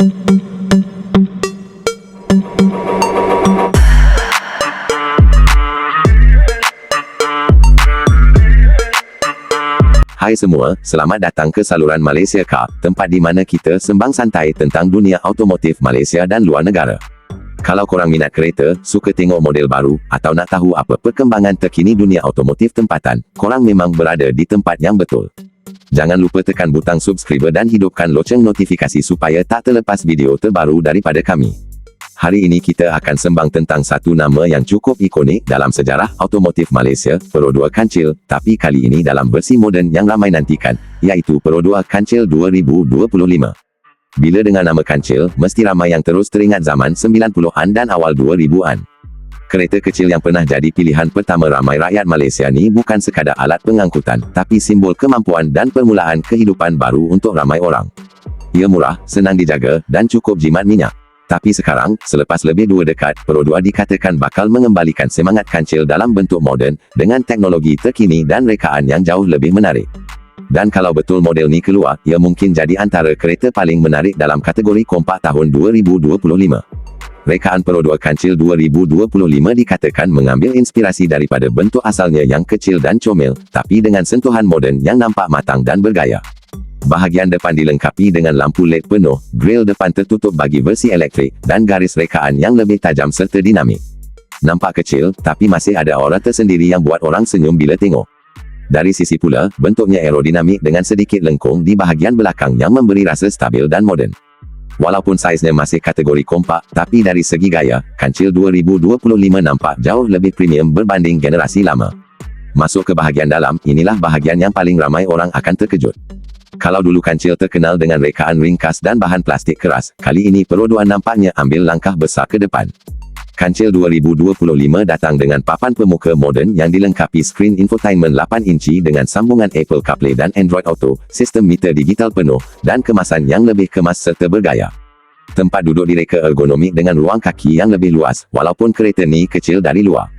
Hai semua, selamat datang ke saluran Malaysia Car, tempat di mana kita sembang santai tentang dunia automotif Malaysia dan luar negara. Kalau korang minat kereta, suka tengok model baru, atau nak tahu apa perkembangan terkini dunia automotif tempatan, korang memang berada di tempat yang betul. Jangan lupa tekan butang subscribe dan hidupkan loceng notifikasi supaya tak terlepas video terbaru daripada kami. Hari ini kita akan sembang tentang satu nama yang cukup ikonik dalam sejarah automotif Malaysia, 2 Kancil, tapi kali ini dalam versi moden yang ramai nantikan, iaitu 2 Kancil 2025. Bila dengan nama Kancil, mesti ramai yang terus teringat zaman 90-an dan awal 2000-an. Kereta kecil yang pernah jadi pilihan pertama ramai rakyat Malaysia ni bukan sekadar alat pengangkutan, tapi simbol kemampuan dan permulaan kehidupan baru untuk ramai orang. Ia murah, senang dijaga, dan cukup jimat minyak. Tapi sekarang, selepas lebih dua dekad, 2 dikatakan bakal mengembalikan semangat kancil dalam bentuk moden, dengan teknologi terkini dan rekaan yang jauh lebih menarik. Dan kalau betul model ni keluar, ia mungkin jadi antara kereta paling menarik dalam kategori kompak tahun 2025. Rekaan 2 Kancil 2025 dikatakan mengambil inspirasi daripada bentuk asalnya yang kecil dan comel, tapi dengan sentuhan moden yang nampak matang dan bergaya. Bahagian depan dilengkapi dengan lampu LED penuh, grill depan tertutup bagi versi elektrik, dan garis rekaan yang lebih tajam serta dinamik. Nampak kecil, tapi masih ada aura tersendiri yang buat orang senyum bila tengok. Dari sisi pula, bentuknya aerodinamik dengan sedikit lengkung di bahagian belakang yang memberi rasa stabil dan moden. Walaupun saiznya masih kategori kompak, tapi dari segi gaya, Kancil 2025 nampak jauh lebih premium berbanding generasi lama. Masuk ke bahagian dalam, inilah bahagian yang paling ramai orang akan terkejut. Kalau dulu kancil terkenal dengan rekaan ringkas dan bahan plastik keras, kali ini Peroduan nampaknya ambil langkah besar ke depan. Kancil 2025 datang dengan papan pemuka moden yang dilengkapi skrin infotainment 8 inci dengan sambungan Apple CarPlay dan Android Auto, sistem meter digital penuh, dan kemasan yang lebih kemas serta bergaya. Tempat duduk direka ergonomik dengan ruang kaki yang lebih luas, walaupun kereta ni kecil dari luar.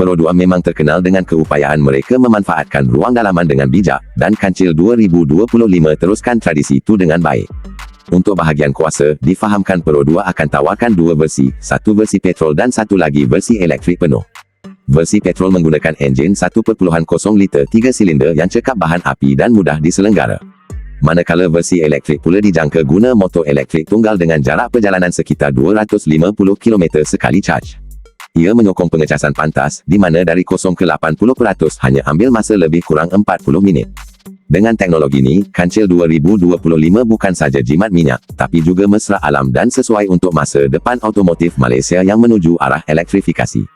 2 memang terkenal dengan keupayaan mereka memanfaatkan ruang dalaman dengan bijak, dan Kancil 2025 teruskan tradisi itu dengan baik. Untuk bahagian kuasa, difahamkan Pro 2 akan tawarkan dua versi, satu versi petrol dan satu lagi versi elektrik penuh. Versi petrol menggunakan enjin 1.0 liter 3 silinder yang cekap bahan api dan mudah diselenggara. Manakala versi elektrik pula dijangka guna motor elektrik tunggal dengan jarak perjalanan sekitar 250 km sekali charge. Ia menyokong pengecasan pantas, di mana dari 0 ke 80% hanya ambil masa lebih kurang 40 minit. Dengan teknologi ini, Kancil 2025 bukan saja jimat minyak, tapi juga mesra alam dan sesuai untuk masa depan automotif Malaysia yang menuju arah elektrifikasi.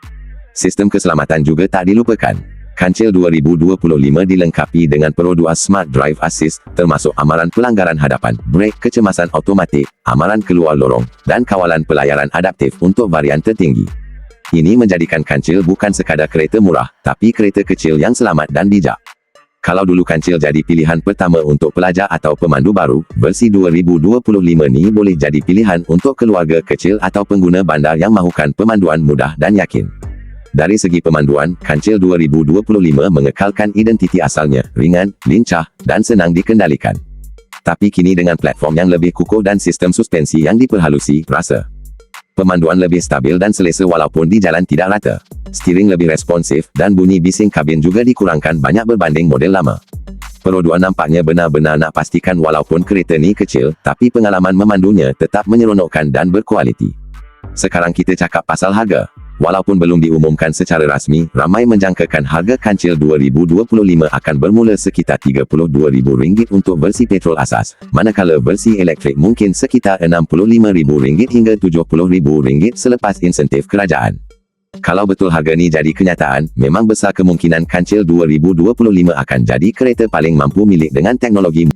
Sistem keselamatan juga tak dilupakan. Kancil 2025 dilengkapi dengan 2 Smart Drive Assist, termasuk amaran pelanggaran hadapan, brake kecemasan automatik, amaran keluar lorong, dan kawalan pelayaran adaptif untuk varian tertinggi. Ini menjadikan kancil bukan sekadar kereta murah, tapi kereta kecil yang selamat dan bijak. Kalau dulu kancil jadi pilihan pertama untuk pelajar atau pemandu baru, versi 2025 ni boleh jadi pilihan untuk keluarga kecil atau pengguna bandar yang mahukan pemanduan mudah dan yakin. Dari segi pemanduan, Kancil 2025 mengekalkan identiti asalnya, ringan, lincah, dan senang dikendalikan. Tapi kini dengan platform yang lebih kukuh dan sistem suspensi yang diperhalusi, rasa Pemanduan lebih stabil dan selesa walaupun di jalan tidak rata. Steering lebih responsif, dan bunyi bising kabin juga dikurangkan banyak berbanding model lama. 2 nampaknya benar-benar nak pastikan walaupun kereta ni kecil, tapi pengalaman memandunya tetap menyeronokkan dan berkualiti. Sekarang kita cakap pasal harga. Walaupun belum diumumkan secara rasmi, ramai menjangkakan harga kancil 2025 akan bermula sekitar RM32,000 untuk versi petrol asas, manakala versi elektrik mungkin sekitar RM65,000 hingga RM70,000 selepas insentif kerajaan. Kalau betul harga ni jadi kenyataan, memang besar kemungkinan kancil 2025 akan jadi kereta paling mampu milik dengan teknologi